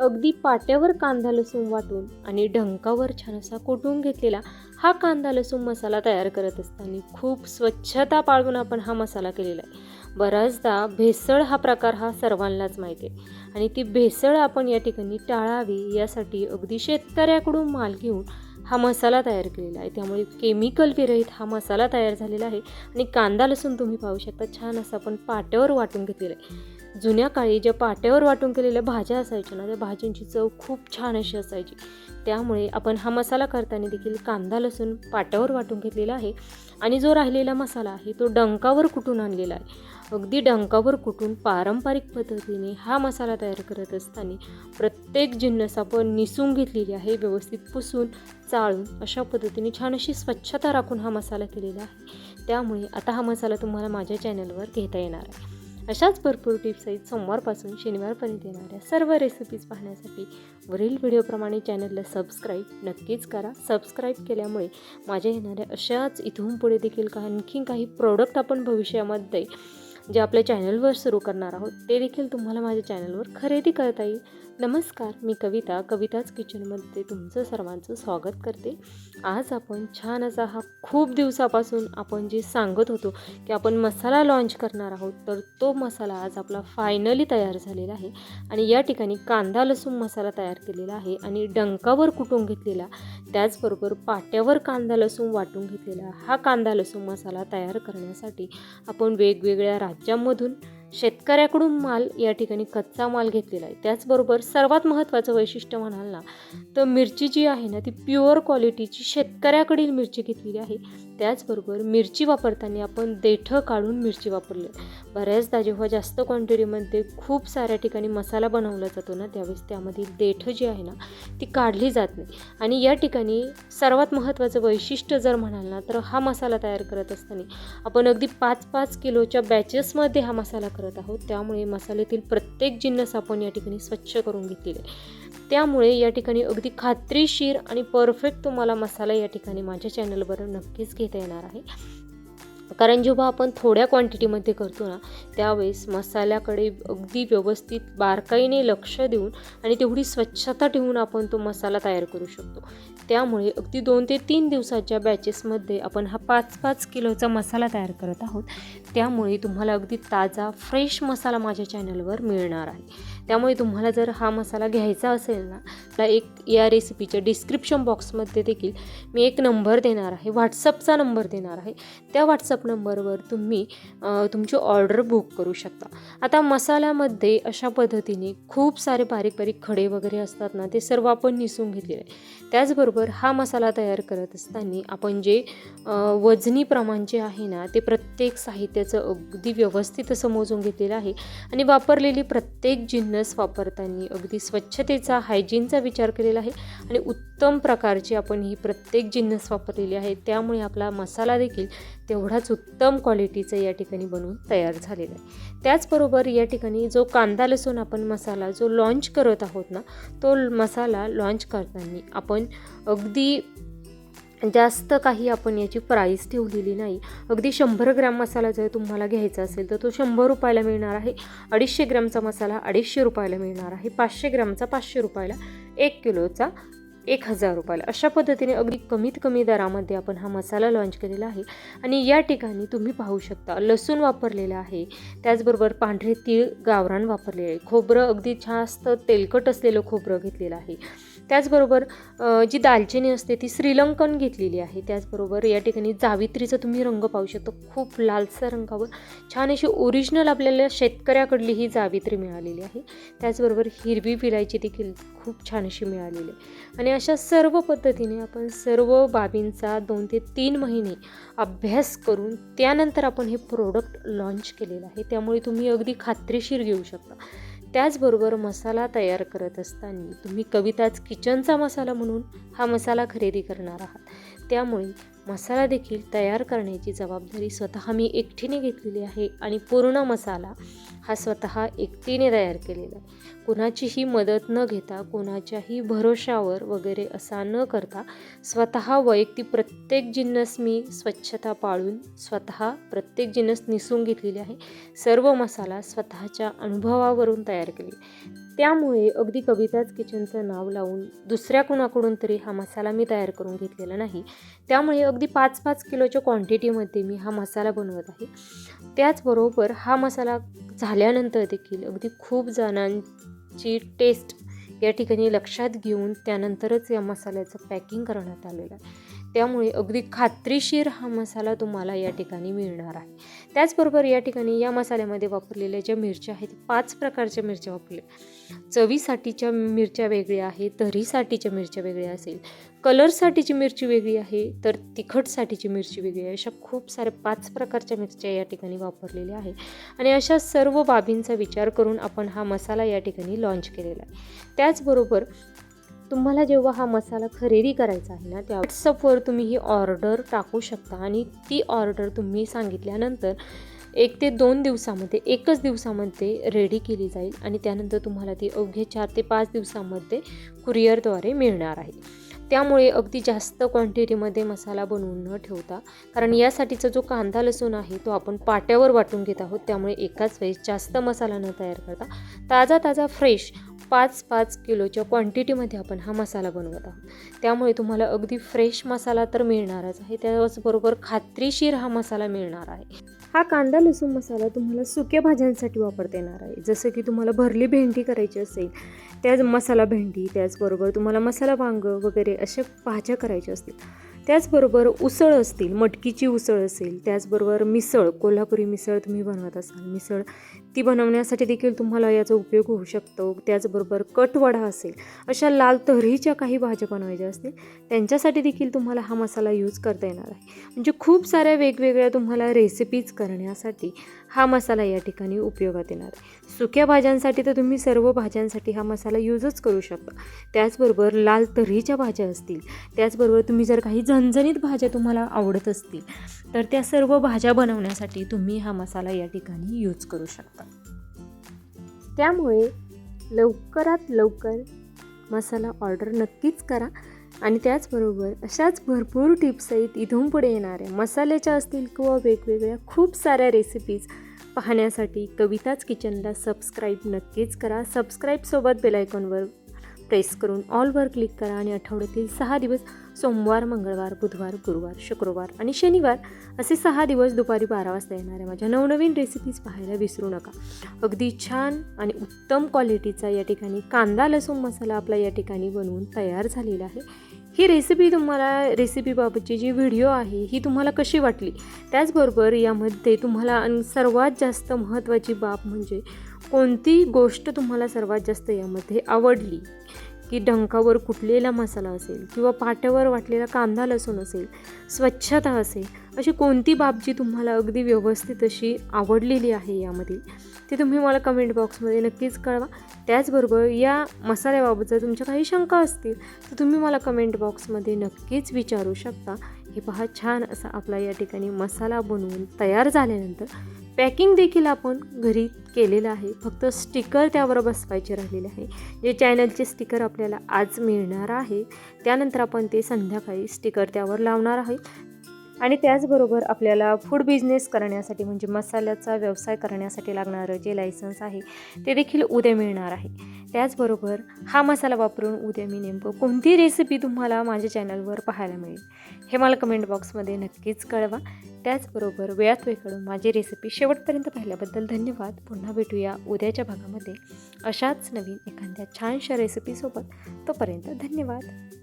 अगदी पाट्यावर कांदा लसूण वाटून आणि ढंकावर छान असा कुटून घेतलेला हा कांदा लसूण मसाला तयार करत असताना खूप स्वच्छता पाळून आपण हा मसाला केलेला आहे. बऱ्याचदा भेसळ हा प्रकार हा सर्वांनाच माहिती आहे. आणि ती भेसळ आपण या ठिकाणी टाळावी यासाठी अगदी शेतकऱ्याकडून माल घेऊन हा मसाला तयार केलेला आहे. त्यामुळे केमिकल विरहित हा मसाला तयार झालेला आहे. आणि कांदा लसूण तुम्ही पाहू शकता छान असं आपण पाट्यावर वाटून घेतलेला आहे. जुन्या काळी ज्या पाट्यावर वाटून केलेल्या भाज्या असायच्या ना त्या भाज्यांची चव खूप छान अशी असायची. त्यामुळे आपण हा मसाला करताना देखील कांदा लसूण पाट्यावर वाटून घेतलेला आहे आणि जो राहिलेला मसाला आहे तो डंकावर कुटून आणलेला आहे? अगदी डंकावर कुटून पारंपरिक पद्धतीने हा मसाला तयार करत असताना प्रत्येक जिन्नस आपण निसून घेतलेली आहे व्यवस्थित पुसून चाळून अशा पद्धतीने छान अशी स्वच्छता राखून हा मसाला केलेला आहे. त्यामुळे आता हा मसाला तुम्हाला माझ्या चॅनलवर घेता येणार आहे. अशाच भरपूर टिप्स आहेत सोमवारपासून शनिवारपर्यंत येणाऱ्या सर्व रेसिपीज पाहण्यासाठी. वरील व्हिडिओप्रमाणे चॅनलला सबस्क्राईब नक्कीच करा. सबस्क्राईब केल्यामुळे माझ्या येणाऱ्या अशाच इथून पुढे देखील का आणखी काही प्रोडक्ट आपण भविष्यामध्ये जे आपल्या चॅनलवर सुरू करणार आहोत ते देखील तुम्हाला माझ्या चॅनलवर खरेदी करता येईल. नमस्कार मी कविता. कविताच किचनमध्ये तुमचं सर्वांचं स्वागत करते. आज आपण छान असा हा खूप दिवसापासून आपण जे सांगत होतो की आपण मसाला लॉन्च करणार आहोत तर तो मसाला आज आपला फायनली तयार झालेला आहे. आणि या ठिकाणी कांदा लसूण मसाला तयार केलेला आहे आणि डंकावर कुटून घेतलेला त्याचबरोबर पाट्यावर कांदा लसूण वाटून घेतलेला हा कांदा लसूण मसाला तयार करण्यासाठी आपण वेगवेगळ्या राज्यांमधून शेतकऱ्याकडून माल या ठिकाणी कच्चा माल घेतलेला आहे. त्याचबरोबर सर्वात महत्त्वाचं वैशिष्ट्य म्हणाल ना तर मिरची जी आहे ना ती प्युअर क्वालिटीची शेतकऱ्याकडील मिरची घेतलेली आहे. त्याचबरोबर मिरची वापरताना आपण देठं काढून मिरची वापरली. बऱ्याचदा जेव्हा जास्त क्वांटिटीमध्ये खूप साऱ्या ठिकाणी मसाला बनवला जातो ना त्यावेळेस त्यामधील देठं जी आहे ना ती काढली जात नाही. आणि या ठिकाणी सर्वात महत्त्वाचं वैशिष्ट्य जर म्हणाल ना तर हा मसाला तयार करत असताना आपण अगदी पाच पाच किलोच्या बॅचेसमध्ये हा मसाला करत आहोत. त्यामुळे मसाल्यातील प्रत्येक जिन्नस आपण या ठिकाणी स्वच्छ करून घेतलेले आहे. त्यामुळे या ठिकाणी अगदी खात्रीशीर आणि परफेक्ट तुम्हाला मसाला या ठिकाणी माझ्या चॅनलवर नक्कीच घेता येणार आहे. कारण जेव्हा आपण थोड्या क्वांटिटीमध्ये करतो ना त्यावेळेस मसाल्याकडे अगदी व्यवस्थित बारकाईने लक्ष देऊन आणि तेवढी स्वच्छता ठेवून आपण तो मसाला तयार करू शकतो. त्यामुळे अगदी दोन ते तीन दिवसाच्या बॅचेसमध्ये आपण हा पाच पाच किलोचा मसाला तयार करत आहोत. त्यामुळे तुम्हाला अगदी ताजा फ्रेश मसाला माझ्या चॅनलवर मिळणार आहे. त्यामुळे तुम्हाला जर हा मसाला घ्यायचा असेल ना तर एक या रेसिपीच्या डिस्क्रिप्शन बॉक्समध्ये देखील मी एक नंबर देणार आहे व्हॉट्सअपचा नंबर देणार आहे. त्या व्हॉट्सअप नंबरवर तुम्ही तुमची ऑर्डर बुक करू शकता. आता मसाल्यामध्ये अशा पद्धतीने खूप सारे बारीक बारीक खडे वगैरे असतात ना ते सर्व आपण निसून घेतलेले. आहे त्याचबरोबर हा मसाला तयार करत असताना आपण जे वजनी प्रमाण जे आहे ना ते प्रत्येक साहित्याचं अगदी व्यवस्थित असं मोजून घेतलेलं आहे. आणि वापरलेली प्रत्येक जिन्नस वापरताना अगदी स्वच्छतेचा हायजीनचा विचार केलेला आहे आणि उत्तम प्रकारची आपण ही प्रत्येक जिन्नस वापरलेली आहे. त्यामुळे आपला मसाला देखील तेवढाच उत्तम क्वालिटीचा या ठिकाणी बनवून तयार झालेला आहे. त्याचबरोबर या ठिकाणी जो कांदा लसूण आपण मसाला जो लॉन्च करत आहोत ना तो मसाला लॉन्च करताना आपण अगदी जास्त काही आपण याची प्राईस ठेवलेली नाही. अगदी शंभर ग्रॅम मसाला जर तुम्हाला घ्यायचा असेल तर तो शंभर रुपयाला मिळणार आहे. अडीचशे ग्रॅमचा मसाला अडीचशे रुपयाला मिळणार आहे. पाचशे ग्रॅमचा पाचशे रुपयाला एक किलोचा एक हजार रुपयाला. अशा पद्धतीने अगदी कमीत कमी दरामध्ये आपण हा मसाला लॉन्च केलेला आहे. आणि या ठिकाणी तुम्ही पाहू शकता लसूण वापरलेलं आहे. त्याचबरोबर पांढरे तीळ गावरान वापरलेले आहे. खोबरं अगदी जास्त तेलकट असलेलं खोबरं घेतलेलं आहे. त्याचबरोबर जी दालचिनी असते ती श्रीलंकन घेतलेली आहे. त्याचबरोबर या ठिकाणी जावित्रीचा तुम्ही रंग पाहू शकता. खूप लालसर रंगावर छान अशी ओरिजिनल आपल्याला शेतकऱ्याकडली ही जावित्री मिळालेली आहे. त्याचबरोबर हिरवी विलायची देखील खूप छान अशी मिळालेली आहे. आणि अशा सर्व पद्धतीने आपण सर्व बाबींचा दोन ते तीन महिने अभ्यास करून त्यानंतर आपण हे प्रोडक्ट लॉन्च केलेलं आहे. त्यामुळे तुम्ही अगदी खात्रीशीर घेऊ शकता. त्याचबरोबर मसाला तयार करत असताना तुम्ही कविताच किचनचा मसाला म्हणून हा मसाला खरेदी करणार आहात. त्यामुळे मसाला देखील तयार करण्याची जबाबदारी स्वतः मी एकटीने घेतलेली आहे आणि पूर्ण मसाला हा स्वतः एकटीने तयार केलेला आहे. कुणाचीही मदत न घेता कोणाच्याही भरोशावर वगैरे असा न करता स्वतः वैयक्तिक प्रत्येक जिन्नस मी स्वच्छता पाळून स्वतः प्रत्येक जिन्नस निसून घेतलेली आहे. सर्व मसाला स्वतःच्या अनुभवावरून तयार केले त्यामुळे अगदी कविताच किचनचं नाव लावून दुसऱ्या कुणाकडून तरी हा मसाला मी तयार करून घेतलेला नाही. त्यामुळे अगदी पाच पाच किलोच्या क्वांटिटीमध्ये मी हा मसाला बनवत आहे. त्याचबरोबर हा मसाला झाल्यानंतर देखील अगदी खूप जणांची टेस्ट या ठिकाणी लक्षात घेऊन त्यानंतरच या मसाल्याचं पॅकिंग करण्यात आलेलं आहे. त्यामुळे अगदी खात्रीशीर हा मसाला तुम्हाला या ठिकाणी मिळणार आहे. त्याचबरोबर या ठिकाणी या मसाल्यामध्ये वापरलेल्या ज्या मिरच्या आहेत पाच प्रकारच्या मिरच्या वापरल्या. चवीसाठीच्या मिरच्या वेगळ्या आहेत तरीसाठीच्या मिरच्या वेगळ्या असेल कलरसाठीची मिरची वेगळी आहे तर तिखटसाठीची मिरची वेगळी आहे. अशा खूप साऱ्या पाच प्रकारच्या मिरच्या या ठिकाणी वापरलेल्या आहे आणि अशा सर्व बाबींचा विचार करून आपण हा मसाला या ठिकाणी लॉन्च केलेला आहे. त्याचबरोबर तुम्हाला जेव्हा हा मसाला खरेदी करायचा आहे ना त्या व्हॉट्सअपवर तुम्ही ही ऑर्डर टाकू शकता आणि ती ऑर्डर तुम्ही सांगितल्यानंतर एक ते दोन दिवसामध्ये एकच दिवसामध्ये रेडी केली जाईल आणि त्यानंतर तुम्हाला ती अवघे चार ते पाच दिवसामध्ये कुरिअरद्वारे मिळणार आहे. त्यामुळे अगदी जास्त क्वांटिटीमध्ये मसाला बनवून न ठेवता कारण यासाठीचा जो कांदा लसूण आहे तो आपण पाट्यावर वाटून घेत आहोत त्यामुळे एकाच वेळेस जास्त मसाला न तयार करता ताजा ताजा फ्रेश पाच पाच किलोच्या क्वांटिटीमध्ये आपण हा मसाला बनवत आहोत. त्यामुळे तुम्हाला अगदी फ्रेश मसाला तर मिळणारच आहे. त्याचबरोबर खात्रीशीर हा मसाला मिळणार आहे. हा कांदा लसूण मसाला तुम्हाला सुक्या भाज्यांसाठी वापरता येणार आहे. जसं की तुम्हाला भरली भेंडी करायची असेल त्याच मसाला भेंडी त्याचबरोबर तुम्हाला मसाला वांग वगैरे अशा भाज्या करायच्या असतील. त्याचबरोबर उसळ असतील मटकीची उसळ असेल त्याचबरोबर मिसळ कोल्हापुरी मिसळ तुम्ही बनवत असाल मिसळ ती बनवण्यासाठी देखील तुम्हाला याचा उपयोग होऊ शकतो. त्याचबरोबर कटवडा असेल अशा लाल तऱ्हेच्या काही भाज्या बनवायच्या असतील त्यांच्यासाठी देखील तुम्हाला हा मसाला यूज करता येणार आहे. म्हणजे खूप साऱ्या वेगवेगळ्या तुम्हाला रेसिपीज करण्यासाठी हा मसाला या ठिकाणी उपयोगात येणार आहे. सुक्या भाज्यांसाठी तर तुम्ही सर्व भाज्यांसाठी हा मसाला यूजच करू शकता. त्याचबरोबर लाल तऱ्हेच्या भाज्या असतील त्याचबरोबर तुम्ही जर काही झणझणीत भाज्या तुम्हाला आवडत असतील तर त्या सर्व भाज्या बनवण्यासाठी तुम्ही हा मसाला या ठिकाणी यूज करू शकता. त्यामुळे लवकरात लवकर मसाला ऑर्डर नक्कीच करा आणि त्याचबरोबर अशाच भरपूर टिप्स आहेत इथून पुढे येणाऱ्या मसाल्याच्या असतील किंवा वेगवेगळ्या खूप साऱ्या रेसिपीज पाहण्यासाठी कविताच किचनला सबस्क्राईब नक्कीच करा. सबस्क्राईबसोबत बेलायकॉनवर प्रेस करून ऑलवर क्लिक करा आणि आठवड्यातील सहा दिवस सोमवार मंगळवार बुधवार गुरुवार शुक्रवार आणि शनिवार असे सहा दिवस दुपारी बारा वाजता येणाऱ्या माझ्या नवनवीन रेसिपीज पाहायला विसरू नका. अगदी छान आणि उत्तम क्वालिटीचा या ठिकाणी कांदा लसूण मसाला आपला या ठिकाणी बनवून तयार झालेला आहे. ही रेसिपी तुम्हाला रेसिपीबाबतची जी व्हिडिओ आहे ही तुम्हाला कशी वाटली? त्याचबरोबर यामध्ये तुम्हाला आणि सर्वात जास्त महत्त्वाची बाब म्हणजे कोणती गोष्ट तुम्हाला सर्वात जास्त यामध्ये आवडली? की डंकावर कुटलेला मसाला असेल किंवा पाट्यावर वाटलेला कांदा लसूण असेल स्वच्छता असेल अशी कोणती बाब जी तुम्हाला अगदी व्यवस्थित अशी आवडलेली आहे यामध्ये? ते तुम्ही मला कमेंट बॉक्समध्ये नक्कीच कळवा. त्याचबरोबर या मसाल्याबाबत जर तुमच्या काही शंका असतील तर तुम्ही मला कमेंट बॉक्समध्ये नक्कीच विचारू शकता. हे पहा छान असा आपला या ठिकाणी मसाला बनवून तयार झाल्यानंतर पॅकिंग देखील आपण घरी केलेलं आहे. फक्त स्टिकर त्यावर बसवायचे राहिलेले आहे. जे चॅनलचे स्टिकर आपल्याला आज मिळणार आहे त्यानंतर आपण ते संध्याकाळी स्टिकर त्यावर लावणार आहे आणि त्याचबरोबर आपल्याला फूड बिझनेस करण्यासाठी म्हणजे मसाल्याचा व्यवसाय करण्यासाठी लागणारं जे लायसन्स आहे ते देखील उद्या मिळणार आहे. त्याचबरोबर हा मसाला वापरून उद्या मी नेमकं कोणती रेसिपी तुम्हाला माझ्या चॅनलवर पाहायला मिळेल हे मला कमेंट बॉक्समध्ये नक्कीच कळवा. त्याचबरोबर वेळात वेळ माझी रेसिपी शेवटपर्यंत पाहिल्याबद्दल धन्यवाद. पुन्हा भेटूया उद्याच्या भागामध्ये. अशाच नवीन एखाद्या छानशा रेसिपीसोबत तोपर्यंत धन्यवाद.